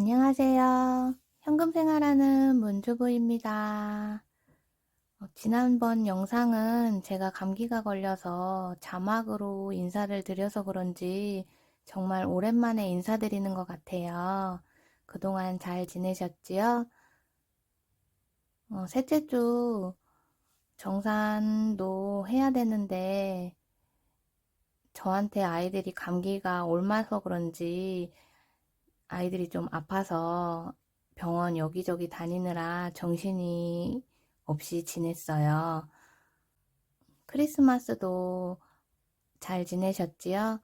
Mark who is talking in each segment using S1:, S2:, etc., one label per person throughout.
S1: 안녕하세요. 현금 생활하는 문주부입니다. 어, 지난번 영상은 제가 감기가 걸려서 자막으로 인사를 드려서 그런지 정말 오랜만에 인사드리는 것 같아요. 그동안 잘 지내셨지요? 어, 셋째 주 정산도 해야 되는데 저한테 아이들이 감기가 옮아서 그런지 아이들이 좀 아파서 병원 여기저기 다니느라 정신이 없이 지냈어요. 크리스마스도 잘 지내셨지요?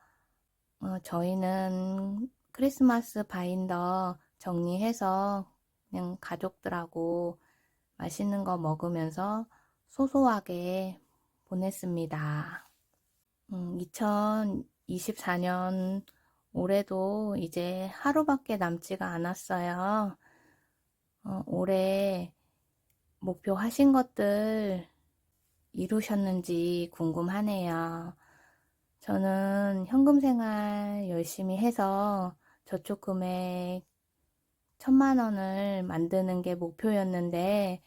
S1: 어, 저희는 크리스마스 바인더 정리해서 그냥 가족들하고 맛있는 거 먹으면서 소소하게 보냈습니다. 음, 2024년 올해도 이제 하루밖에 남지가 않았어요. 어, 올해 목표 하신 것들 이루셨는지 궁금하네요. 저는 현금 생활 열심히 해서 저축 금액 천만 원을 만드는 게 목표였는데,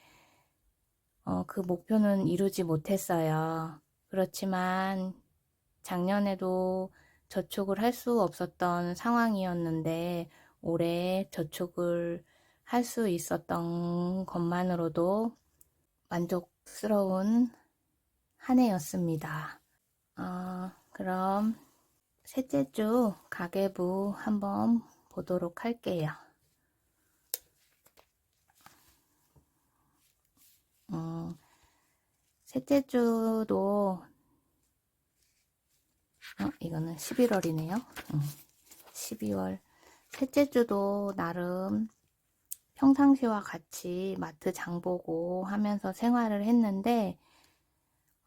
S1: 어, 그 목표는 이루지 못했어요. 그렇지만 작년에도 저축을 할 수 없었던 상황이었는데 올해 저축을 할 수 있었던 것만으로도 만족스러운 한 해였습니다. 어, 그럼 셋째 주 가계부 한번 보도록 할게요. 음, 셋째 주도 어, 이거는 11월이네요. 음, 12월 셋째 주도 나름 평상시와 같이 마트 장 보고 하면서 생활을 했는데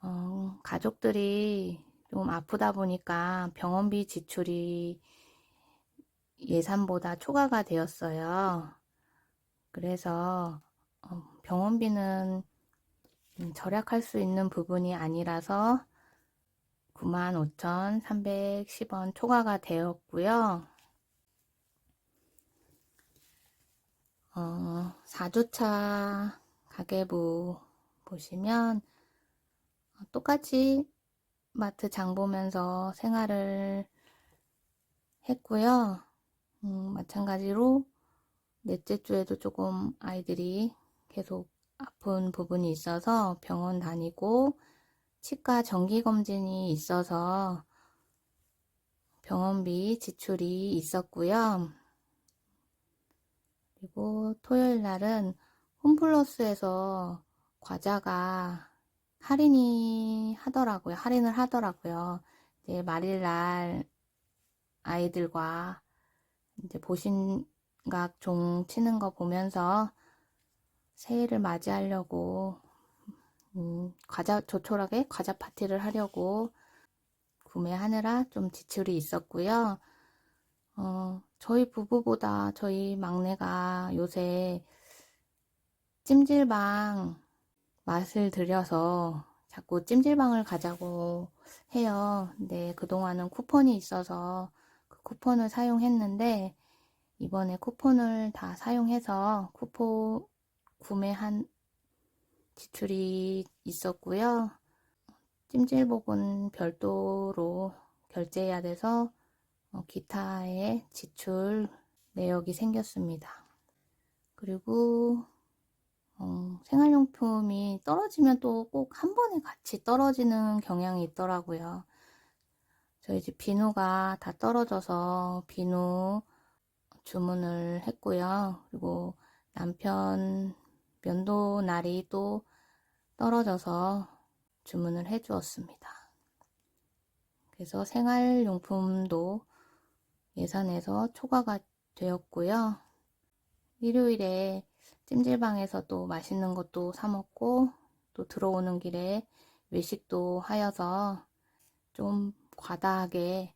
S1: 어, 가족들이 좀 아프다 보니까 병원비 지출이 예산보다 초과가 되었어요. 그래서 어, 병원비는 음, 절약할 수 있는 부분이 아니라서 95,310원 초과가 되었고요. 어, 4주차 가계부 보시면 어, 똑같이 마트 장 보면서 생활을 했고요. 음, 마찬가지로 넷째 주에도 조금 아이들이 계속 아픈 부분이 있어서 병원 다니고 치과 정기검진이 있어서 병원비 지출이 있었고요. 그리고 토요일 날은 홈플러스에서 과자가 할인이 하더라고요. 할인을 하더라고요. 이제 말일 날 아이들과 이제 보신각 종 치는 거 보면서 새해를 맞이하려고 음, 과자 조촐하게 과자 파티를 하려고 구매하느라 좀 지출이 있었고요. 어, 저희 부부보다 저희 막내가 요새 찜질방 맛을 들여서 자꾸 찜질방을 가자고 해요. 근데 그동안은 쿠폰이 있어서 그 쿠폰을 사용했는데 이번에 쿠폰을 다 사용해서 쿠폰 구매한 지출이 있었고요. 찜질복은 별도로 결제해야 돼서 어, 기타의 지출 내역이 생겼습니다. 그리고 어, 생활용품이 떨어지면 또 꼭 한 번에 같이 떨어지는 경향이 있더라고요. 저희 집 비누가 다 떨어져서 비누 주문을 했고요. 그리고 남편 면도 날이 또 떨어져서 주문을 해 주었습니다. 그래서 생활용품도 예산에서 초과가 되었고요. 일요일에 찜질방에서 또 맛있는 것도 사 먹고 또 들어오는 길에 외식도 하여서 좀 과다하게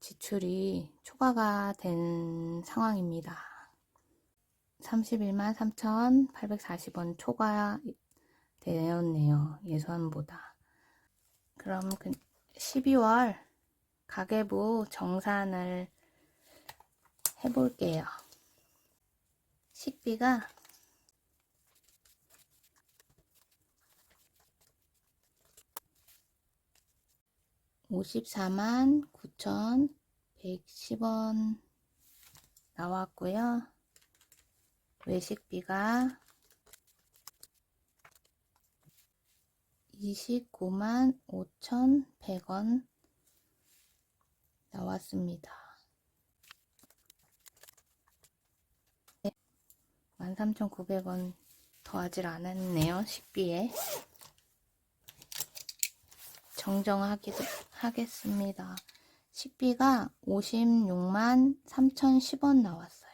S1: 지출이 초과가 된 상황입니다. 31만 3,840원 초과 되었네요. 예산보다. 그럼 12월 가계부 정산을 해볼게요. 식비가 54만 9,110원 나왔고요. 외식비가 29만 5,100원 나왔습니다. 13,900원 더하질 않았네요. 식비에. 정정하기도 하겠습니다. 식비가 56만 3,010원 나왔어요.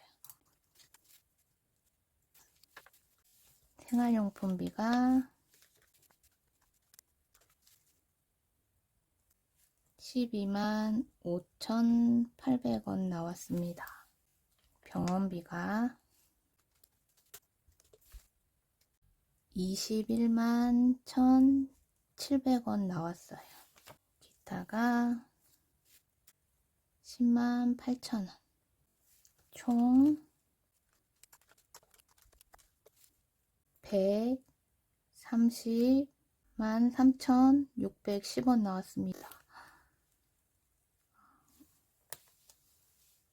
S1: 생활용품비가 12만 5,800원 나왔습니다. 병원비가 21만 1,700원 나왔어요. 기타가 10만 8천원. 총 130만 3,610원 나왔습니다.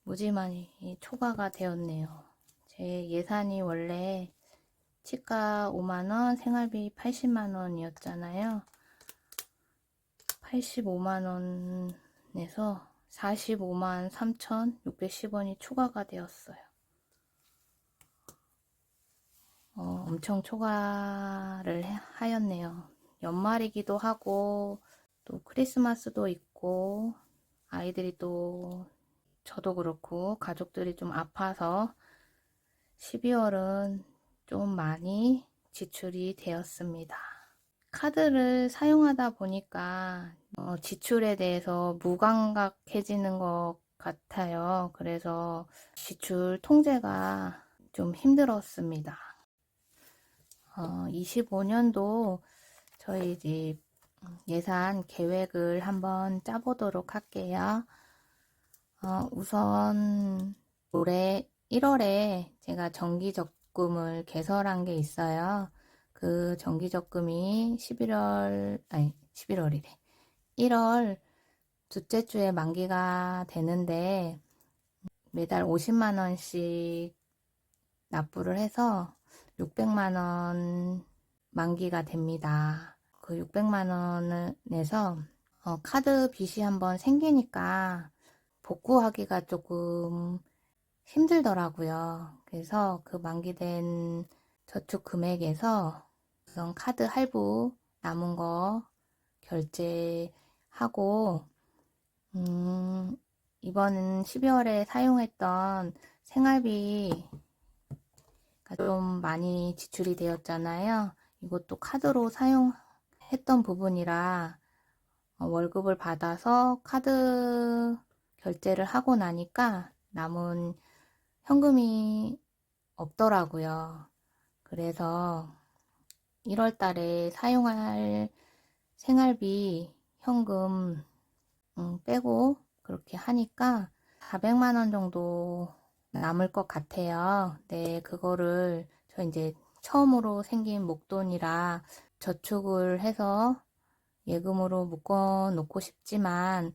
S1: 무지만이 초과가 되었네요. 제 예산이 원래 치과 5만원, 생활비 80만원이었잖아요. 85만원에서 45만 3,610원이 추가가 되었어요. 어, 엄청 초과를 해- 하였네요. 연말이기도 하고, 또 크리스마스도 있고, 아이들이 또, 저도 그렇고, 가족들이 좀 아파서 12월은 좀 많이 지출이 되었습니다. 카드를 사용하다 보니까 어, 지출에 대해서 무감각해지는 것 같아요. 그래서 지출 통제가 좀 힘들었습니다. 어, 25년도 저희 집 예산 계획을 한번 짜보도록 할게요. 어, 우선 올해 1월에 제가 정기적금을 개설한 게 있어요. 그 정기적금이 11월, 아니, 11월이래. 1월 둘째 주에 만기가 되는데 매달 50만 원씩 납부를 해서 600만 원 만기가 됩니다. 그 600만 원에서 어, 카드 빚이 한번 생기니까 복구하기가 조금 힘들더라고요. 그래서 그 만기된 저축 금액에서 우선 카드 할부 남은 거 결제하고 음, 이번은 12월에 사용했던 생활비가 좀 많이 지출이 되었잖아요. 이것도 카드로 사용했던 부분이라 어, 월급을 받아서 카드 결제를 하고 나니까 남은 현금이 없더라고요. 그래서 1월 달에 사용할 생활비 현금 음, 빼고 그렇게 하니까 400만 원 정도 남을 것 같아요. 네, 그거를 저 이제 처음으로 생긴 목돈이라 저축을 해서 예금으로 묶어 놓고 싶지만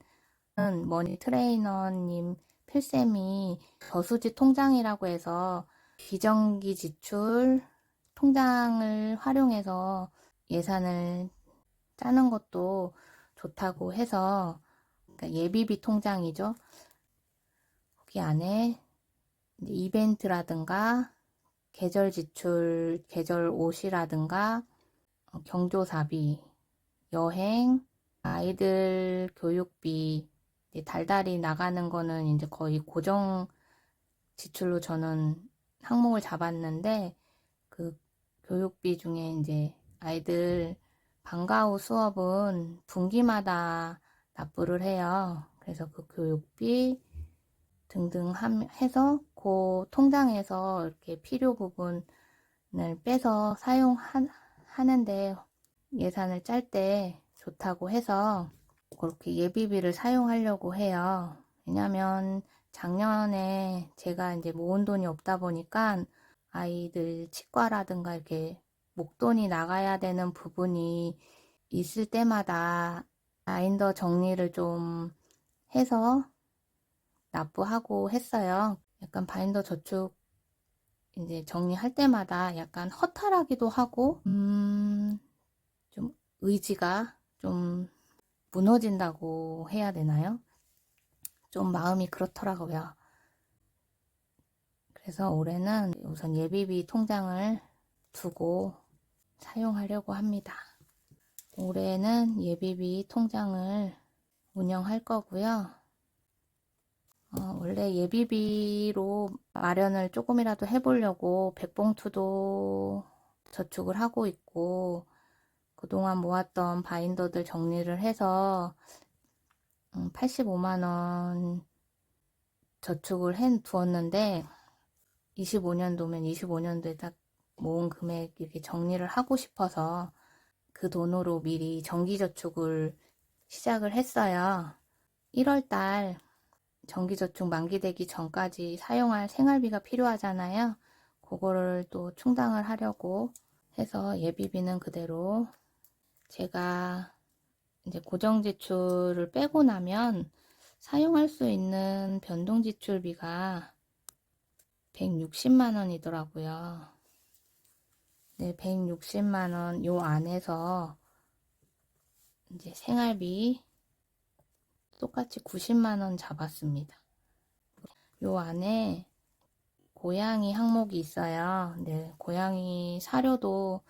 S1: 머니 트레이너님 필쌤이 저수지 통장이라고 해서 비정기 지출 통장을 활용해서 예산을 짜는 것도 좋다고 해서 그러니까 예비비 통장이죠. 거기 안에 이벤트라든가 계절 지출, 계절 옷이라든가 어, 경조사비, 여행, 아이들 교육비, 달달이 나가는 거는 이제 거의 고정 지출로 저는 항목을 잡았는데 그 교육비 중에 이제 아이들 방과 후 수업은 분기마다 납부를 해요. 그래서 그 교육비 등등 해서 그 통장에서 이렇게 필요 부분을 빼서 사용하는데 예산을 짤 때 좋다고 해서 그렇게 예비비를 사용하려고 해요. 왜냐면 작년에 제가 이제 모은 돈이 없다 보니까 아이들 치과라든가 이렇게 목돈이 나가야 되는 부분이 있을 때마다 바인더 정리를 좀 해서 납부하고 했어요. 약간 바인더 저축 이제 정리할 때마다 약간 허탈하기도 하고, 음, 좀 의지가 좀 무너진다고 해야 되나요? 좀 마음이 그렇더라고요. 그래서 올해는 우선 예비비 통장을 두고 사용하려고 합니다. 올해는 예비비 통장을 운영할 거고요. 어, 원래 예비비로 마련을 조금이라도 해보려고 백봉투도 저축을 하고 있고 그동안 모았던 바인더들 정리를 해서 85만원 저축을 해 두었는데 25년도면 25년도에 딱 모은 금액 이렇게 정리를 하고 싶어서 그 돈으로 미리 정기저축을 시작을 했어요. 1월달 정기저축 만기되기 전까지 사용할 생활비가 필요하잖아요. 그거를 또 충당을 하려고 해서 예비비는 그대로 제가 이제 고정 지출을 빼고 나면 사용할 수 있는 변동 지출비가 160만 원이더라고요. 네, 160만 원 요 안에서 이제 생활비 똑같이 90만 원 잡았습니다. 요 안에 고양이 항목이 있어요. 네, 고양이 사료도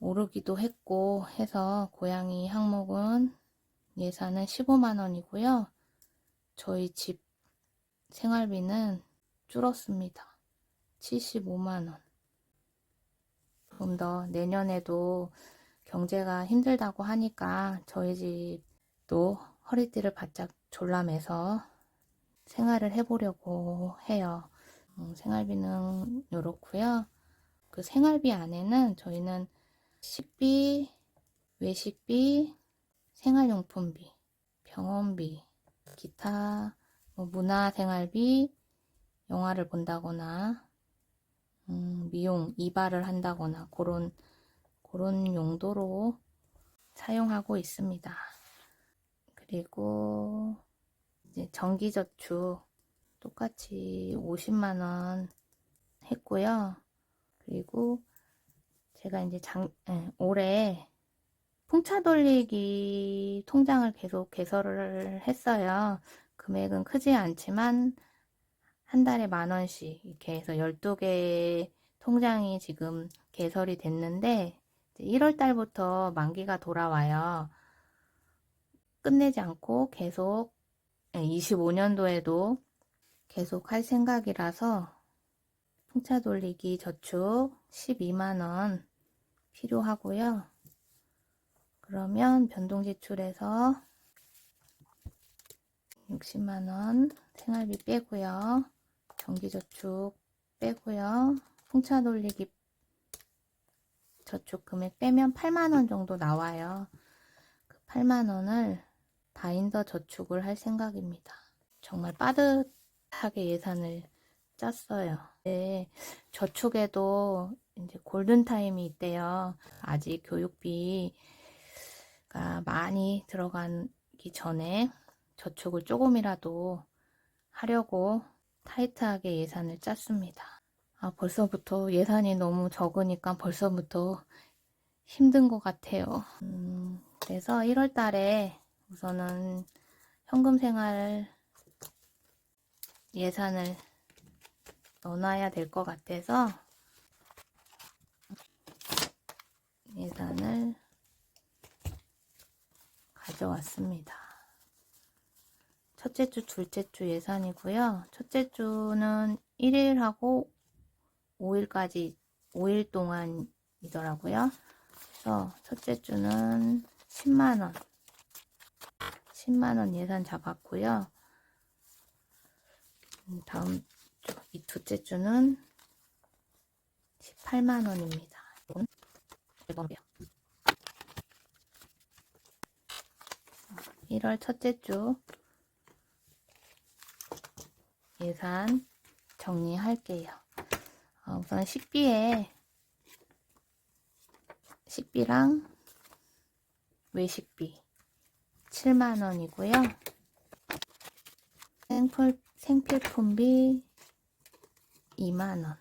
S1: 오르기도 했고 해서 고양이 항목은 예산은 15만 원이고요. 저희 집 생활비는 줄었습니다. 75만 원. 좀 더 내년에도 경제가 힘들다고 하니까 저희 집도 허리띠를 바짝 졸라매서 생활을 해보려고 해요. 음, 생활비는 이렇고요. 그 생활비 안에는 저희는 식비, 외식비, 생활용품비, 병원비, 기타 뭐 문화생활비, 영화를 본다거나 음, 미용, 이발을 한다거나 그런 그런 용도로 사용하고 있습니다. 그리고 이제 정기저축 똑같이 50만 원 했고요. 그리고 제가 이제 장, 예, 올해 풍차 돌리기 통장을 계속 개설을 했어요. 금액은 크지 않지만 한 달에 만 원씩 이렇게 해서 12개 통장이 지금 개설이 됐는데 1월 달부터 만기가 돌아와요. 끝내지 않고 계속 25년도에도 계속 할 생각이라서 풍차 돌리기 저축 12만원 필요하고요. 그러면 변동지출에서 60만원 생활비 빼고요. 정기저축 빼고요. 풍차 돌리기 저축 금액 빼면 8만원 정도 나와요. 그 8만원을 바인더 저축을 할 생각입니다. 정말 빠듯하게 예산을 짰어요. 네, 저축에도 이제 골든타임이 있대요. 아직 교육비가 많이 들어가기 전에 저축을 조금이라도 하려고 타이트하게 예산을 짰습니다. 아, 벌써부터 예산이 너무 적으니까 벌써부터 힘든 것 같아요. 음, 그래서 1월 달에 우선은 현금 생활 예산을 넣어놔야 될 것 같아서 예산을 가져왔습니다. 첫째 주, 둘째 주 예산이고요. 첫째 주는 1일하고 5일까지 5일 동안이더라고요. 그래서 첫째 주는 10만원 10만원 예산 잡았고요. 음, 다음 주, 이 둘째 주는 18만원입니다. 이건 1월 첫째 주 예산 정리할게요. 어, 우선 식비에 식비랑 외식비 7만원이고요. 생필, 생필품비 2만원.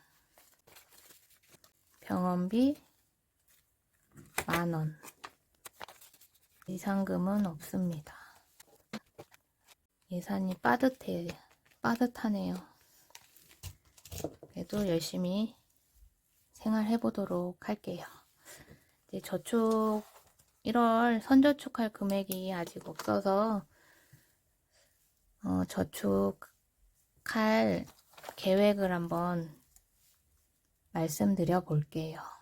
S1: 병원비 만원. 이상금은 없습니다. 예산이 빠듯해, 빠듯하네요. 그래도 열심히 생활해 보도록 할게요. 이제 저축 1월 선저축할 금액이 아직 없어서 어, 저축할 계획을 한번 말씀드려 볼게요.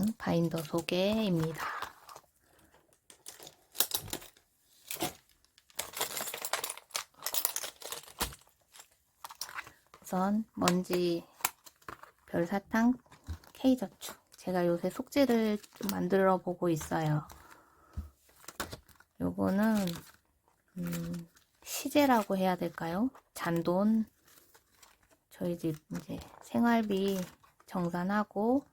S1: 음, 바인더 소개입니다. 우선 먼지 별사탕 K저축 제가 요새 속지를 좀 만들어 보고 있어요. 요거는 음, 시제라고 해야 될까요? 잔돈 저희 집 이제 생활비 정산하고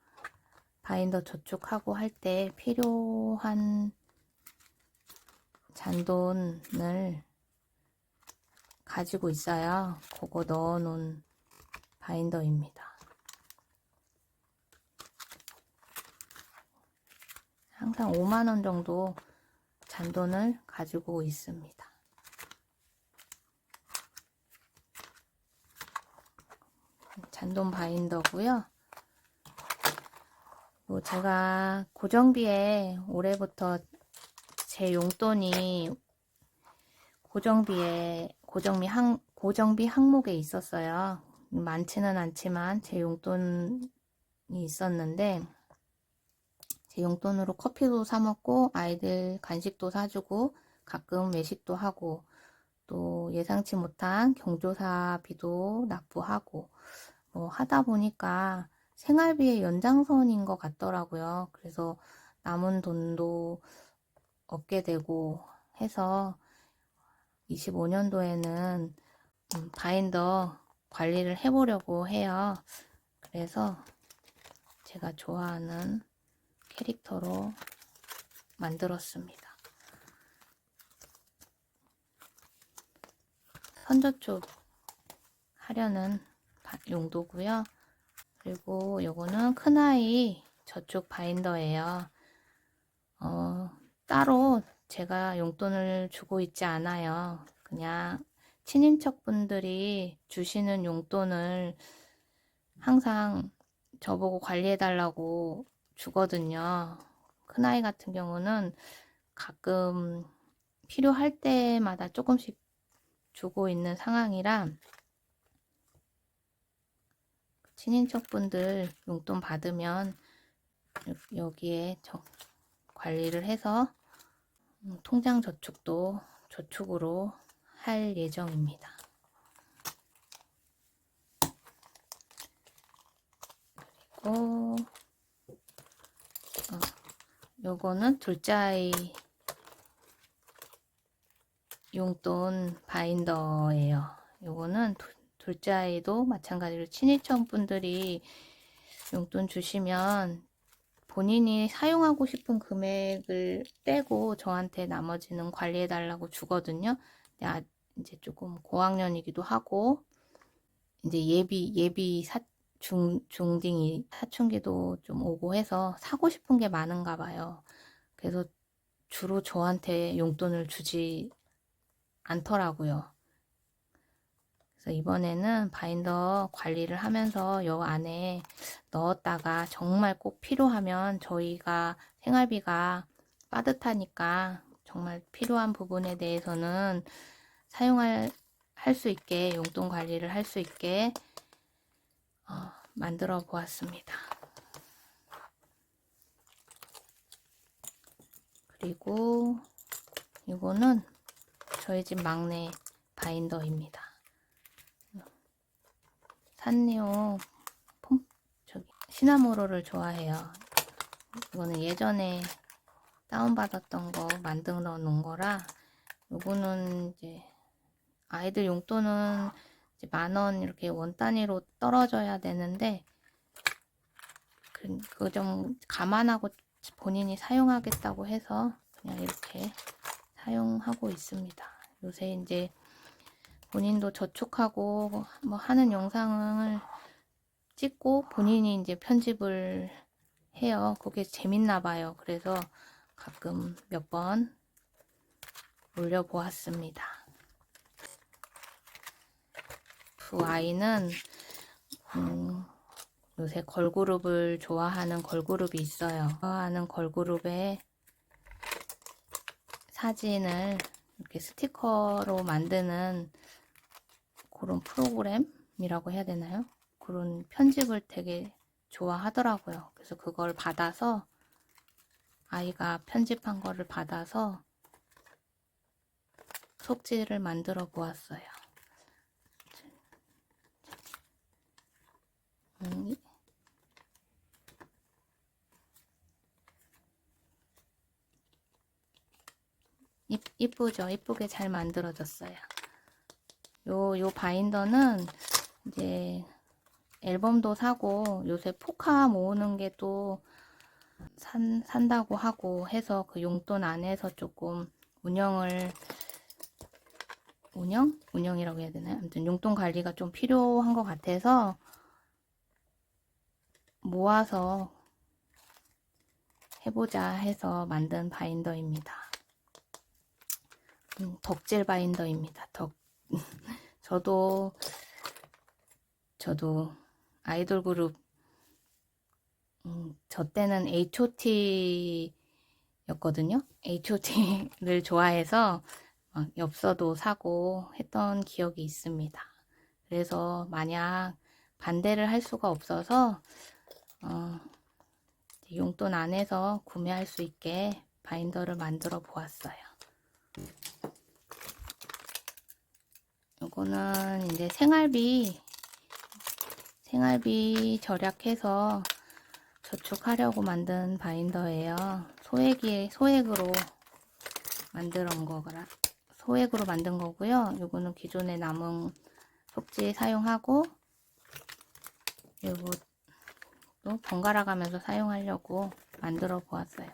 S1: 바인더 저축하고 할 때 필요한 잔돈을 가지고 있어요. 그거 넣어 놓은 바인더입니다. 항상 5만원 정도 잔돈을 가지고 있습니다. 잔돈 바인더고요. 뭐 제가 고정비에 올해부터 제 용돈이 고정비에 고정비 항 고정비 항목에 있었어요. 많지는 않지만 제 용돈이 있었는데 제 용돈으로 커피도 사 먹고 아이들 간식도 사주고 가끔 외식도 하고 또 예상치 못한 경조사비도 납부하고 뭐 하다 보니까 생활비의 연장선인 것 같더라고요. 그래서 남은 돈도 얻게 되고 해서 25년도에는 음, 바인더 관리를 해보려고 해요. 그래서 제가 좋아하는 캐릭터로 만들었습니다. 선저축 하려는 용도고요. 그리고 요거는 큰아이 저축 바인더예요. 어, 따로 제가 용돈을 주고 있지 않아요. 그냥 친인척 분들이 주시는 용돈을 항상 저보고 관리해달라고 주거든요. 큰아이 같은 경우는 가끔 필요할 때마다 조금씩 주고 있는 상황이라 친인척분들 용돈 받으면 여기에 관리를 해서 음, 통장 저축도 저축으로 할 예정입니다. 그리고 어, 요거는 둘째 아이 용돈 바인더예요. 요거는 둘째 아이도 마찬가지로 친인척 분들이 용돈 주시면 본인이 사용하고 싶은 금액을 떼고 저한테 나머지는 관리해 달라고 주거든요. 아, 이제 조금 고학년이기도 하고 이제 예비 예비 사, 중 중딩이 사춘기도 좀 오고 해서 사고 싶은 게 많은가 봐요. 그래서 주로 저한테 용돈을 주지 않더라고요. 그래서 이번에는 바인더 관리를 하면서 요 안에 넣었다가 정말 꼭 필요하면 저희가 생활비가 빠듯하니까 정말 필요한 부분에 대해서는 사용할 할 수 있게 용돈 관리를 할 수 있게 어, 만들어 보았습니다. 그리고 이거는 저희 집 막내 바인더입니다. 산리오 폼 저기 시나모로를 좋아해요. 이거는 예전에 다운받았던 거 만들어 놓은 거라 요거는 이제 아이들 용돈은 만원 이렇게 원 단위로 떨어져야 되는데 그좀 감안하고 본인이 사용하겠다고 해서 그냥 이렇게 사용하고 있습니다. 요새 이제 본인도 저축하고 뭐 하는 영상을 찍고 본인이 이제 편집을 해요. 그게 재밌나 봐요. 그래서 가끔 몇 번 올려보았습니다. 그 아이는 음, 요새 걸그룹을 좋아하는 걸그룹이 있어요. 좋아하는 걸그룹의 사진을 이렇게 스티커로 만드는 그런 프로그램이라고 해야 되나요? 그런 편집을 되게 좋아하더라고요. 그래서 그걸 받아서 아이가 편집한 거를 받아서 속지를 만들어 보았어요. 음, 이쁘죠? 이쁘게 잘 만들어졌어요. 요, 요 바인더는 이제 앨범도 사고 요새 포카 모으는 게또 산, 산다고 하고 해서 그 용돈 안에서 조금 운영을 운영? 운영이라고 해야 되나요? 아무튼 용돈 관리가 좀 필요한 것 같아서 모아서 해보자 해서 만든 바인더입니다. 음, 덕질 바인더입니다. 덕. 저도 저도 아이돌 그룹 음, 저 때는 H.O.T.였거든요. H.O.T.를 좋아해서 막 엽서도 사고 했던 기억이 있습니다. 그래서 만약 반대를 할 수가 없어서 어, 용돈 안에서 구매할 수 있게 바인더를 만들어 보았어요. 요거는 이제 생활비 생활비 절약해서 저축하려고 만든 바인더예요. 소액이 소액으로 만든 거라 소액으로 만든 거고요. 요거는 기존에 남은 속지 사용하고 요것도 번갈아 가면서 사용하려고 만들어 보았어요.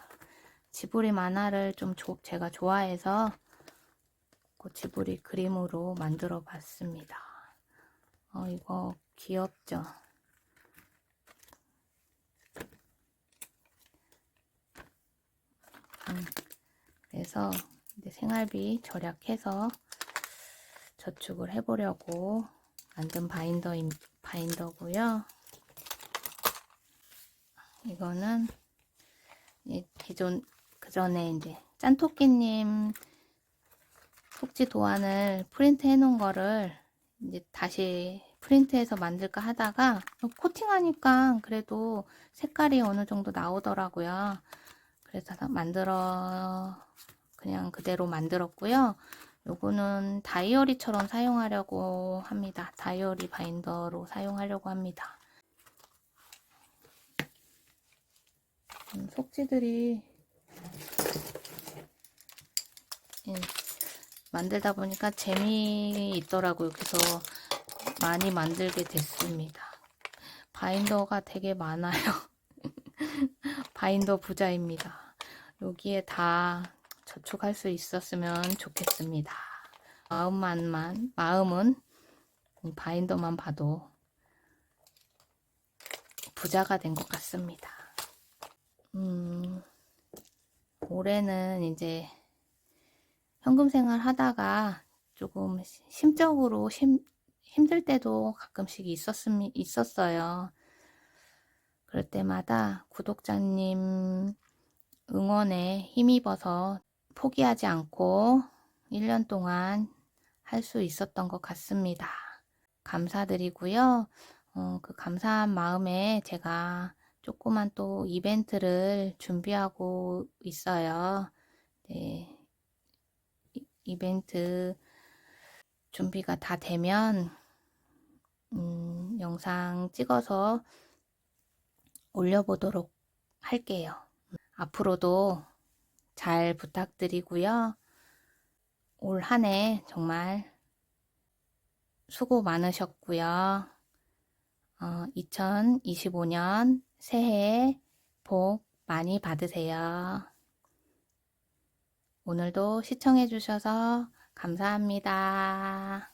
S1: 지브리 만화를 좀 조, 제가 좋아해서 그 지브리 그림으로 만들어 봤습니다. 어, 이거 귀엽죠? 음, 그래서 이제 생활비 절약해서 저축을 해보려고 만든 바인더 바인더고요. 이거는 이 기존 그 전에 이제 짠토끼님 속지 도안을 프린트 해 놓은 거를 이제 다시 프린트해서 만들까 하다가 코팅하니까 그래도 색깔이 어느 정도 나오더라고요. 그래서 다 만들어 그냥 그대로 만들었고요. 요거는 다이어리처럼 사용하려고 합니다. 다이어리 바인더로 사용하려고 합니다. 음, 속지들이 예, 만들다 보니까 재미있더라고요. 그래서 많이 만들게 됐습니다. 바인더가 되게 많아요. 바인더 부자입니다. 여기에 다 저축할 수 있었으면 좋겠습니다. 마음만만, 마음은 바인더만 봐도 부자가 된 것 같습니다. 음, 올해는 이제 현금 생활 하다가 조금 심적으로 심, 힘들 때도 가끔씩 있었음, 있었어요. 그럴 때마다 구독자님 응원에 힘입어서 포기하지 않고 1년 동안 할 수 있었던 것 같습니다. 감사드리고요. 어, 그 감사한 마음에 제가 조그만 또 이벤트를 준비하고 있어요. 네. 이- 이벤트 준비가 다 되면 음, 영상 찍어서 올려보도록 할게요. 앞으로도 잘 부탁드리고요. 올 한 해 정말 수고 많으셨고요. 어, 2025년 새해 복 많이 받으세요. 오늘도 시청해주셔서 감사합니다.